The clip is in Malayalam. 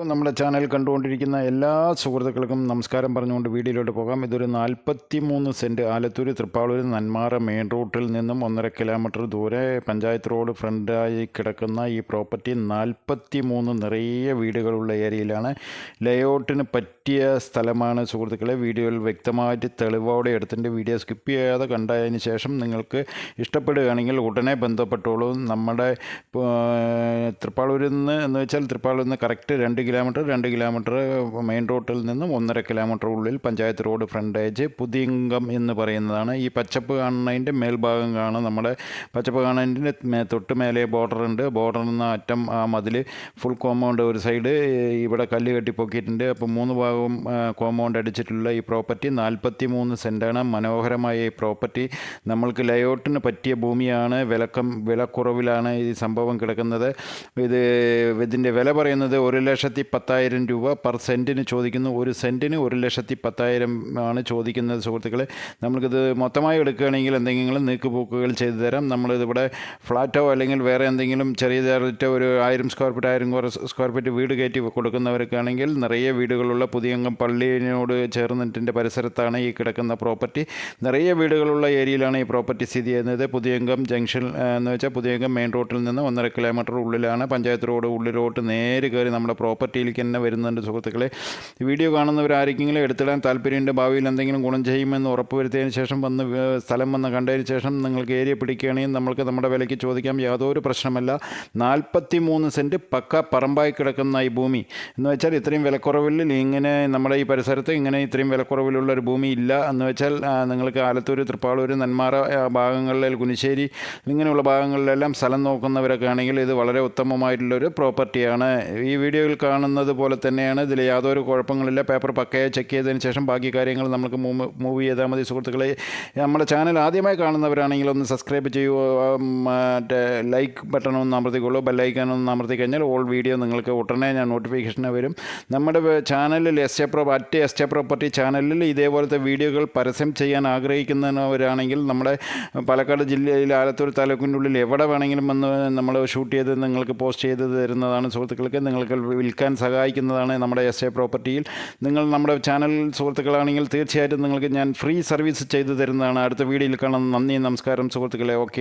നമ്മുടെ ചാനൽ കണ്ടുകൊണ്ടിരിക്കുന്ന എല്ലാ സുഹൃത്തുക്കൾക്കും നമസ്കാരം പറഞ്ഞുകൊണ്ട് വീഡിയോയിലോട്ട് പോകാം. ഇതൊരു നാൽപ്പത്തി മൂന്ന് സെന്റ് ആലത്തൂർ തൃപ്പാളൂർ നന്മാറ മെയിൻ റൂട്ടിൽ നിന്നും ഒന്നര കിലോമീറ്റർ ദൂരെ പഞ്ചായത്ത് റോഡ് ഫ്രണ്ടായി കിടക്കുന്ന ഈ പ്രോപ്പർട്ടി നാൽപ്പത്തി മൂന്ന് നിറയെ വീടുകളുള്ള ഏരിയയിലാണ്. ലേഔട്ടിന് പറ്റിയ സ്ഥലമാണ് സുഹൃത്തുക്കളെ. വീഡിയോയിൽ വ്യക്തമായിട്ട് തെളിവോടെ എടുത്തിന്റെ വീഡിയോ സ്കിപ്പ് ചെയ്യാതെ കണ്ടതിന് ശേഷം നിങ്ങൾക്ക് ഇഷ്ടപ്പെടുകയാണെങ്കിൽ ഉടനെ ബന്ധപ്പെട്ടോളൂ. നമ്മുടെ തൃപ്പാളൂരിൽ നിന്ന് എന്ന് വെച്ചാൽ തൃപ്പാളൂരിൽ നിന്ന് കറക്റ്റ് രണ്ട് കിലോമീറ്റർ രണ്ട് കിലോമീറ്റർ മെയിൻ റോഡിൽ നിന്നും ഒന്നര കിലോമീറ്റർ ഉള്ളിൽ പഞ്ചായത്ത് റോഡ് ഫ്രണ്ടേജ് പുതിയങ്കം എന്ന് പറയുന്നതാണ്. ഈ പച്ചപ്പ് കാണുന്നതിന്റെ മേൽഭാഗം കാണാം നമ്മുടെ പച്ചപ്പ് കാണുന്നതിന്റെ തൊട്ട് മേലെ ബോർഡർ ഉണ്ട്. ബോർഡറിൽ നിന്ന് അറ്റം ആ മതിൽ ഫുൾ കോമ്പൗണ്ട് ഒരു സൈഡ് ഇവിടെ കല്ല് കെട്ടി പൊക്കിയിട്ടുണ്ട് അപ്പോൾ മൂന്ന് ഭാഗവും കോമ്പൗണ്ട് അടിച്ചിട്ടുള്ള ഈ പ്രോപ്പർട്ടി നാൽപ്പത്തി മൂന്ന് സെന്റാണ്. മനോഹരമായ ഈ പ്രോപ്പർട്ടി നമ്മൾക്ക് ലേഔട്ടിന് പറ്റിയ ഭൂമിയാണ്. വിലക്കം വിലക്കുറവിലാണ് ഈ സംഭവം കിടക്കുന്നത്. ഇത് ഇതിന്റെ വില പറയുന്നത് ഒരു ലക്ഷത്തി പത്തായിരം രൂപ പെർ സെന്റിന് ചോദിക്കുന്നു. ഒരു സെന്റിന് ഒരു ലക്ഷത്തി പത്തായിരം ആണ് ചോദിക്കുന്നത് സുഹൃത്തുക്കളെ. നമ്മൾക്കിത് മൊത്തമായി എടുക്കുകയാണെങ്കിൽ എന്തെങ്കിലും നീക്കുപോക്കുകൾ ചെയ്തു തരാം. നമ്മളിതിവിടെ ഫ്ലാറ്റോ അല്ലെങ്കിൽ വേറെ എന്തെങ്കിലും ചെറിയ ചെറിയ ഒരു ആയിരം സ്ക്വയർ ഫീറ്റ് ആയിരം സ്ക്വയർ ഫീറ്റ് വീട് കയറ്റി കൊടുക്കുന്നവർക്കാണെങ്കിൽ നിറയെ വീടുകളുള്ള പുതിയങ്കം പള്ളിയോട് ചേർന്നിട്ടിന്റെ പരിസരത്താണ് ഈ കിടക്കുന്ന പ്രോപ്പർട്ടി. നിറയെ വീടുകളുള്ള ഏരിയയിലാണ് ഈ പ്രോപ്പർട്ടി സ്ഥിതി ചെയ്യുന്നത്. പുതിയങ്കം ജംഗ്ഷൻ എന്ന് വെച്ചാൽ പുതിയങ്കം മെയിൻ റോഡിൽ നിന്ന് ഒന്നര കിലോമീറ്റർ ഉള്ളിലാണ്. പഞ്ചായത്ത് റോഡ് ഉള്ളിലോട്ട് നേരെ കയറി നമ്മുടെ പ്രോപ്പർട്ടിയിലേക്ക് തന്നെ വരുന്നുണ്ട് സുഹൃത്തുക്കളെ. വീഡിയോ കാണുന്നവരാരെങ്കിലും എടുത്തിടാൻ താല്പര്യമുണ്ട്. ഭാവിയിൽ എന്തെങ്കിലും ഗുണം ചെയ്യുമെന്ന് ഉറപ്പ് വരുത്തിയതിന് ശേഷം വന്ന് സ്ഥലം വന്ന് കണ്ടതിന് ശേഷം നിങ്ങൾക്ക് ഏരിയ പിടിക്കുകയാണെങ്കിൽ നമ്മൾക്ക് നമ്മുടെ വിലയ്ക്ക് ചോദിക്കാം. യാതൊരു പ്രശ്നമല്ല. നാൽപ്പത്തി മൂന്ന് സെന്റ് പക്ക പറമ്പായി കിടക്കുന്ന ഈ ഭൂമി. എന്ന് വെച്ചാൽ ഇത്രയും വിലക്കുറവിൽ ഇങ്ങനെ നമ്മുടെ ഈ പരിസരത്ത് ഇങ്ങനെ ഇത്രയും വിലക്കുറവിലുള്ള ഒരു ഭൂമി ഇല്ല. എന്ന് വെച്ചാൽ നിങ്ങൾക്ക് ആലത്തൂർ തൃപ്പാളൂർ നെന്മാറ ഭാഗങ്ങളിൽ കുനിശ്ശേരി ഇങ്ങനെയുള്ള ഭാഗങ്ങളിലെല്ലാം സ്ഥലം നോക്കുന്നവരൊക്കെ ആണെങ്കിൽ ഇത് വളരെ ഉത്തമമായിട്ടുള്ളൊരു പ്രോപ്പർട്ടിയാണ്. ഈ വീഡിയോയിൽ കാണുന്നത് പോലെ തന്നെയാണ്. ഇതിൽ യാതൊരു കുഴപ്പങ്ങളില്ല. പേപ്പർ പക്കയെ ചെക്ക് ചെയ്തതിന് ശേഷം ബാക്കി കാര്യങ്ങൾ നമുക്ക് മൂവ് മൂവ് ചെയ്താൽ മതി സുഹൃത്തുക്കളെ. നമ്മുടെ ചാനൽ ആദ്യമായി കാണുന്നവരാണെങ്കിൽ ഒന്ന് സബ്സ്ക്രൈബ് ചെയ്യുക മറ്റേ ലൈക്ക് ബട്ടൺ ഒന്ന് അമർത്തിക്കൊള്ളൂ ബെല്ലൈക്കൻ ഒന്ന് അമർത്തി കഴിഞ്ഞാൽ ഓൾ വീഡിയോ നിങ്ങൾക്ക് ഉടനെ ഞാൻ നോട്ടിഫിക്കേഷന് വരും. നമ്മുടെ ചാനലിൽ S A pro at S A property ചാനലിൽ ഇതേപോലത്തെ വീഡിയോകൾ പരസ്യം ചെയ്യാൻ ആഗ്രഹിക്കുന്നവരാണെങ്കിൽ നമ്മുടെ പാലക്കാട് ജില്ലയിൽ ആലത്തൂർ താലൂക്കിന്റെ ഉള്ളിൽ എവിടെ വേണമെങ്കിലും വന്ന് നമ്മൾ ഷൂട്ട് ചെയ്ത് നിങ്ങൾക്ക് പോസ്റ്റ് ചെയ്ത് തരുന്നതാണ് സുഹൃത്തുക്കൾക്ക്. നിങ്ങൾക്ക് വിൽക്കാൻ സഹായിക്കുന്നതാണ് നമ്മുടെ എസ് എ പ്രോപ്പർട്ടിയിൽ. നിങ്ങൾ നമ്മുടെ ചാനൽ സുഹൃത്തുക്കളാണെങ്കിൽ തീർച്ചയായിട്ടും നിങ്ങൾക്ക് ഞാൻ ഫ്രീ സർവീസ് ചെയ്തു തരുന്നതാണ്. അടുത്ത വീഡിയോയിൽ കാണാം. നന്ദി നമസ്കാരം സുഹൃത്തുക്കളെ. ഓക്കെ.